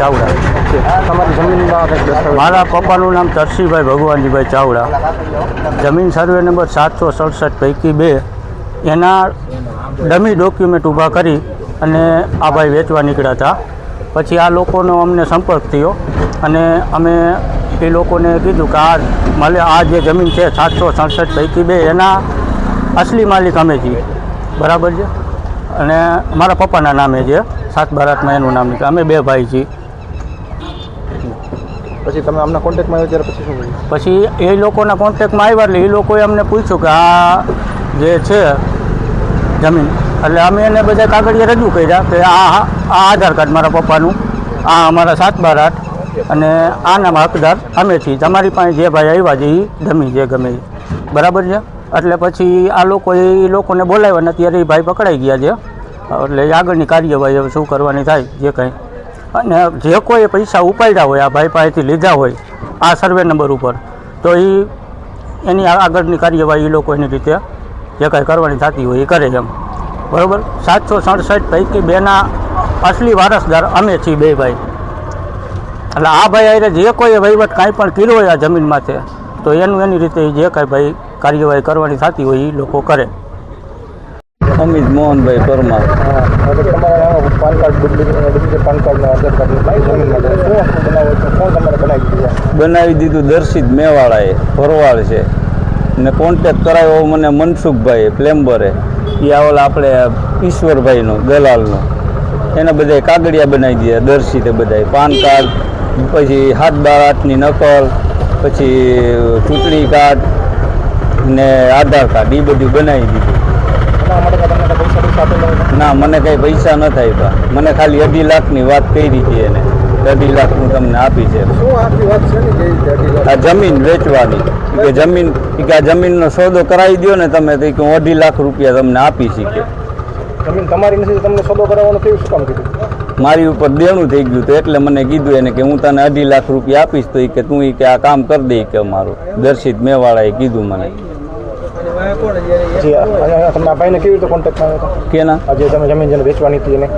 ચાવડા. તમારી જમીન મારા પપ્પાનું નામ તરસીભાઈ ભગવાનજીભાઈ ચાવડા. જમીન સર્વે નંબર સાતસો સડસઠ પૈકી બે. એના ડમી ડોક્યુમેન્ટ ઊભા કરી અને આ ભાઈ વેચવા નીકળ્યા હતા. પછી આ લોકોનો અમને સંપર્ક થયો અને અમે એ લોકોને કીધું કે આ માલે આ જે જમીન છે સાતસો સડસઠ પૈકી બે એના અસલી માલિક અમે છીએ. બરાબર છે? અને મારા પપ્પાના નામે છે. સાત બારાતમાં એનું નામ નીકળે અમે બે ભાઈ છીએ. પછી તમે અમને કોન્ટેક્ટમાં આવ્યો ત્યારે પછી શું કર્યું? પછી એ લોકોના કોન્ટેક્ટમાં આવ્યા એટલે એ લોકોએ અમને પૂછ્યું કે આ જે છે જમીન, એટલે અમે એને બધા કાગળિયા રજૂ કર્યા કે આ આ આધાર કાર્ડ મારા પપ્પાનું, આ અમારા સાત બાર આઠ અને આના હકદાર અમે છીએ તમારી પાસે જે ભાઈ આવ્યા છે એ જમીન છે ગમે બરાબર છે? એટલે પછી આ લોકોએ એ લોકોને બોલાવ્યા ને અત્યારે એ ભાઈ પકડાઈ ગયા છે. એટલે આગળની કાર્યવાહી હવે શું કરવાની થાય, જે કંઈ. અને જે કોઈ પૈસા ઉપાડ્યા હોય, આ ભાઈ પાસેથી લીધા હોય, આ સર્વે નંબર ઉપર, તો એ એની આગળની કાર્યવાહી એ લોકો એની રીતે જે કાંઈ કરવાની થતી હોય એ કરે એમ. બરાબર? સાતસો સડસઠ પૈકી બેના અસલી વારસદાર અમે છીએ બે ભાઈ. એટલે આ ભાઈ આરે જે કોઈ વહીવટ કાંઈ પણ કર્યો હોય આ જમીન માથે, તો એનું એની રીતે જે કાંઈ ભાઈ કાર્યવાહી કરવાની થતી હોય એ લોકો કરે. અમિત મોહનભાઈ પરમાર. બનાવો દીધું દર્શિત મેવાળાએ ભરવાડ છે. ને કોન્ટેક કરાવ્યો મને મનસુખભાઈ પ્લેમ્બરે. એ આ ઓલા આપણે ઈશ્વરભાઈનો, દલાલનો. એને બધાય કાગળિયા બનાવી દીધા, દર્શિતે બધાય પાન કાર્ડ, પછી હાથ બાર આઠની નકલ, પછી ચૂંટણી કાર્ડ ને આધાર કાર્ડ એ બધું બનાવી દીધું. ના મને કઈ પૈસા ન થાય મને ખાલી અઢી લાખની વાત કરી હતી એને. અઢી લાખ હું તમને આપી છે. આ જમીન વેચવાની. કે જમીન કે આ જમીનનો સોદો કરાવી દો ને તમે તો કે હું અઢી લાખ રૂપિયા તમને આપી શીખે. જમીન તમારી નથી તમને સોદો કરાવવાનું કેવું શું કામ કીધું? મારી ઉપર દેણું થઈ ગયું તો એટલે મને કીધું એને કે હું તને અઢી લાખ રૂપિયા આપીશ તો એ કે તું એ કે આ કામ કરી દઈ કે અમારું. દર્શિત મેવાળાએ કીધું મને. તમને ભાઈને કેવી રીતે કોન્ટેક્ટ આવ્યો હતો? કેના? આ તમે જમીન જેને વેચવાની હતી એને.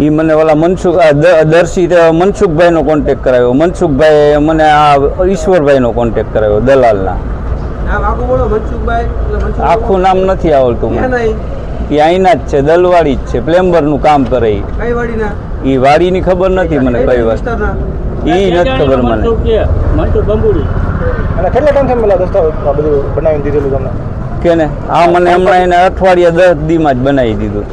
એ મને ઓલા મનસુખ આ દ- દર્શિત અ, મનસુખભાઈનો કોન્ટેક કરાવ્યો મનસુખભાઈ મને આ ઈશ્વરભાઈનો કોન્ટેક કરાવ્યો દલાલના. આખું બોલો મનસુખભાઈ? એટલે મનસુખ આખું નામ નથી આવડતું મને. એ અહીંના જ છે દલવાડી જ છે પ્લેમ્બરનું કામ કરે ઈ. કઈ વાડીના? એ વાડીની ખબર નથી મને કઈ વાત એ નથી ખબર મને. મનસુખ બંબુડી. અને કેટલા ટાઈમ થયા દસ્તાવેજ? બધું બનાવીને દીધેલું તમને? કે ને આ મને હમણાં એને અઠવાડિયા દસ દીમાં જ બનાવી દીધું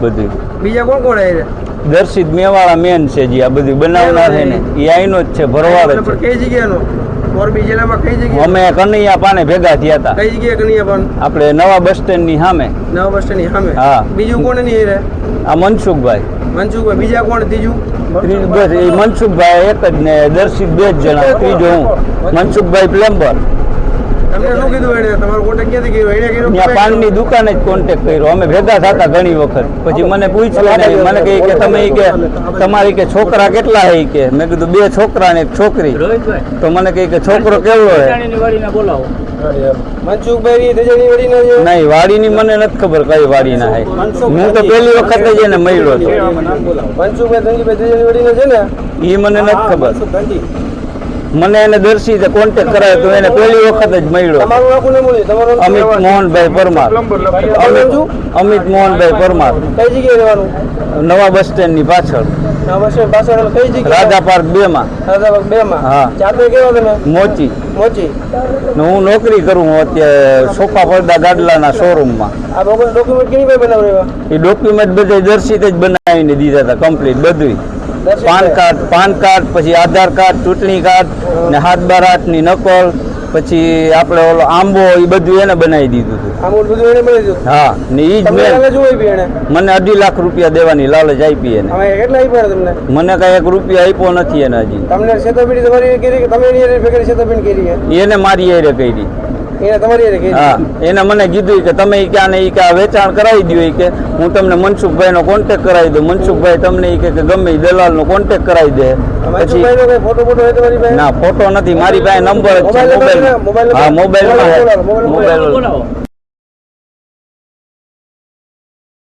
બધું. બીજા કોણ કોણ આવે દર્શિત મેવાળા મેન છે જે આ બધું બનાવનાર છે ને એ આઈનો જ છે ભરવાડ છે. કઈ જગ્યાનો? મોરબી જિલ્લામાં કઈ જગ્યાએ અમે કનૈયા પાને ભેગા થયા હતા. કઈ જગ્યાએ કનૈયા પણ આપણે નવા બસ સ્ટેન્ડની સામે. નવા બસ સ્ટેન્ડની સામે? હા. બીજું કોણ નહીં રે આ મનસુખભાઈ. મનસુખભાઈ. બીજા કોણ? ત્રીજું? ત્રીજું બસ એ મનસુખભાઈ એક જ ને દર્શિત બે જ જણા ત્રીજો હું. મનસુખભાઈ પ્લેમ્બર. તમને શું કીધું એને તમારો કોન્ટેક્ટ ક્યાંથી કર્યો? એને કર્યો ત્યાં પાનની દુકાને જ કોન્ટેક કર્યો. અમે ભેગા થતા ઘણી વખત. પછી મને પૂછ્યું મને કહે કે તમે કે તમારી કે છોકરા કેટલા હે કે? મેં કીધું બે છોકરા ને એક છોકરી. તો મને કહે કે છોકરો કેવડો છે બોલાવો. મનસુખભાઈ વાડીના છે નહીં વાડીની મને નથી ખબર કઈ વાડી ના હે હું તો પહેલી વખત જ એને મળ્યો હતો મનસુખભાઈ ધનજીભાઈ છે ને? એ મને નથી ખબર. મને એને દર્શિતે કોન્ટેક કરાયો તો એને પહેલી વખત જ મળ્યો. અમિત મોહનભાઈ પરમાર. અમિત અમિત મોહનભાઈ પરમાર. કઈ જગ્યાએ રહેવાનું? નવા બસ પાછળ. સ્ટેન્ડ પાછળ કઈ જગ્યાએ? રાજા પાર્ક બે માં. હા. મોચી. મોચી. હું નોકરી કરું હું અત્યારે સોફા પડદા ગાડલાના શોરૂમમાં આ ડોક્યુમેન્ટ ડોક્યુમેન્ટ કેની ભાઈ એ ડોક્યુમેન્ટ બધા દર્શિત જ બનાવીને દીધા હતા કમ્પ્લીટ બધું પાન કાર્ડ પાન કાર્ડ પછી આધાર કાર્ડ ચૂંટણી કાર્ડ ને હાથ બાર આઠની નકલ પછી આપણે ઓલો આંબો એ બધું એને બનાવી દીધું હતું. હા ને એ જ મને અઢી લાખ રૂપિયા દેવાની લાલચ આપી એને. મને કાંઈ એક રૂપિયા આપ્યો નથી એને હજી. તમને એને મારી એરે કરી. એને મને કીધું કે તમે ક્યાં ને કે આ વેચાણ કરાવી દો કે હું તમને મનસુખભાઈ નો કોન્ટેક કરાવી દઉં. મનસુખભાઈ તમને કે ગમે દલાલ નો કોન્ટેક કરાવી દે. પછી ના ફોટો નથી. મારી પાસે નંબર મોબાઈલ હા મોબાઈલ મોબાઈલ